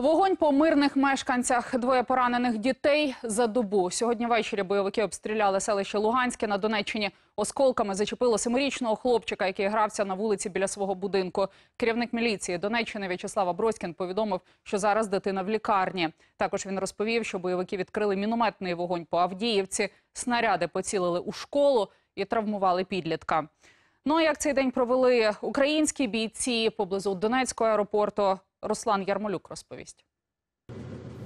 Вогонь по мирних мешканцях. Двоє поранених дітей за добу. Сьогодні ввечері бойовики обстріляли селище Луганське на Донеччині. Осколками зачепило семирічного хлопчика, який грався на вулиці біля свого будинку. Керівник міліції Донеччини В'ячеслав Аброськін повідомив, що зараз дитина в лікарні. Також він розповів, що бойовики відкрили мінометний вогонь по Авдіївці. Снаряди поцілили у школу і травмували підлітка. Ну а як цей день провели українські бійці поблизу Донецького аеропорту? Руслан Ярмолюк розповість.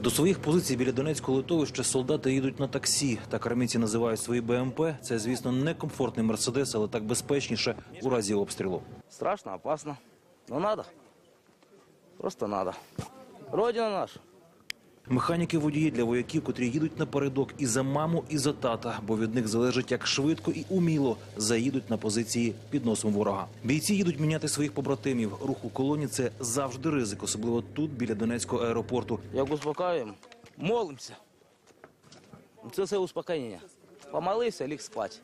До своїх позицій біля Донецького литовища солдати їдуть на таксі. Так армійці називають свої БМП. Це, звісно, не комфортний мерседес, але так безпечніше у разі обстрілу. Страшно, опасно. Ну треба. Просто треба. Родина наша. Механіки водії для вояків, котрі їдуть напередок і за маму, і за тата, бо від них залежить, як швидко і уміло заїдуть на позиції під носом ворога. Бійці їдуть міняти своїх побратимів. Рух у колоні це завжди ризик, особливо тут, біля Донецького аеропорту. Як успокаюємо, молимося. Це все успокоєння. Помолився, ліг спать.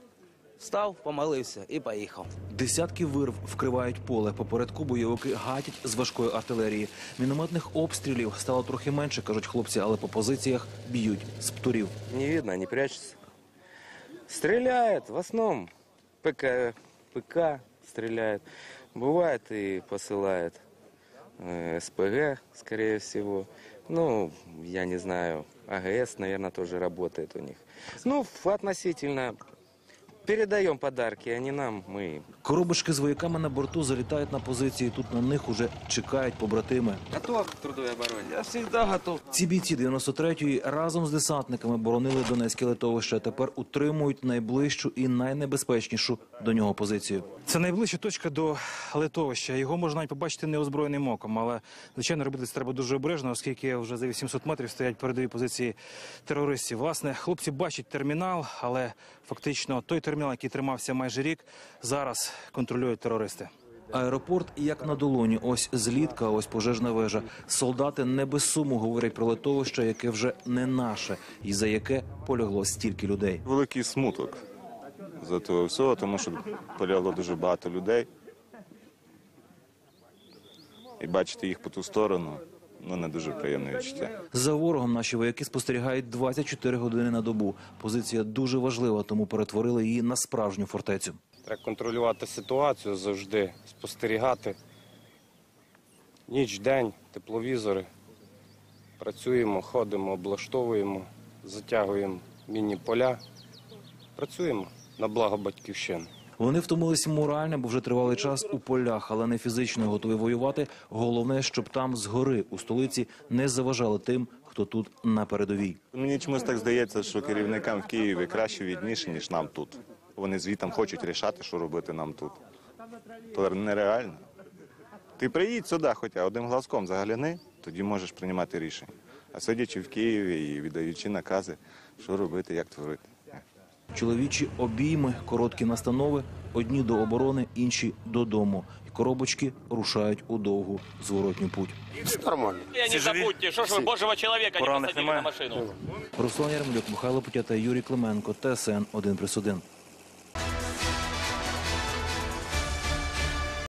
Встав, помолився і поїхав. Десятки вирв вкривають поле. Попередку бойовики гатять з важкої артилерії. Мінометних обстрілів стало трохи менше, кажуть хлопці, але по позиціях б'ють з птурів. Не видно, они прячутся. Стреляют в основном. ПК, ПК стреляет. Бывает и посылает э, СПГ, скорее всего. Ну, я не знаю, АГС, наверное, тоже работает у них. Ну, ф- относительно. Передаем подарки, они нам, мы им. Коробочки з вояками на борту залітають на позиції. Тут на них уже чекають побратими. Готов к трудовой обороне? Я завжди готов. Ці бійці 93-ї разом з десантниками боронили Донецьке литовище. а Тепер утримують найближчу і найнебезпечнішу до нього позицію. Це найближча точка до литовища. Його можна навіть побачити неозброєним оком. Але звичайно робити це треба дуже обережно, оскільки вже за 800 метрів стоять передові позиції терористів. Власне, хлопці бачать термінал, але фактично той термінал, який тримався майже рік, зараз контролюють терористи. Аеропорт як на долоні. Ось злітка, ось пожежна вежа. Солдати не без суму говорять про литовище, яке вже не наше, і за яке полягло стільки людей. великий смуток за того всього, тому що полягло дуже багато людей. І бачити їх по ту сторону ну не дуже приємне відчуття. За ворогом наші вояки спостерігають 24 години на добу. Позиція дуже важлива, тому перетворили її на справжню фортецю. Треба контролювати ситуацію завжди, спостерігати. Ніч, день, тепловізори. Працюємо, ходимо, облаштовуємо, затягуємо міні-поля. Працюємо на благо батьківщини. Вони втомилися морально, бо вже тривалий час у полях, але не фізично готові воювати. Головне, щоб там згори у столиці не заважали тим, хто тут на передовій. Мені чомусь так здається, що керівникам в Києві краще відніше, ніж нам тут. Вони звітом хочуть рішати, що робити нам тут. То нереально. Ти приїдь сюди, хоча одним глазком загляни, тоді можеш приймати рішення. А сидячи в Києві і віддаючи накази, що робити, як творити. Чоловічі обійми, короткі настанови, одні до оборони, інші додому. І коробочки рушають у довгу зворотню путь. Не забудьте, що ж ви Божого чоловіка не посадили на машину. Руслан Ярмолюк, Михайло Путята, Юрій Клименко, ТСН 1+,1.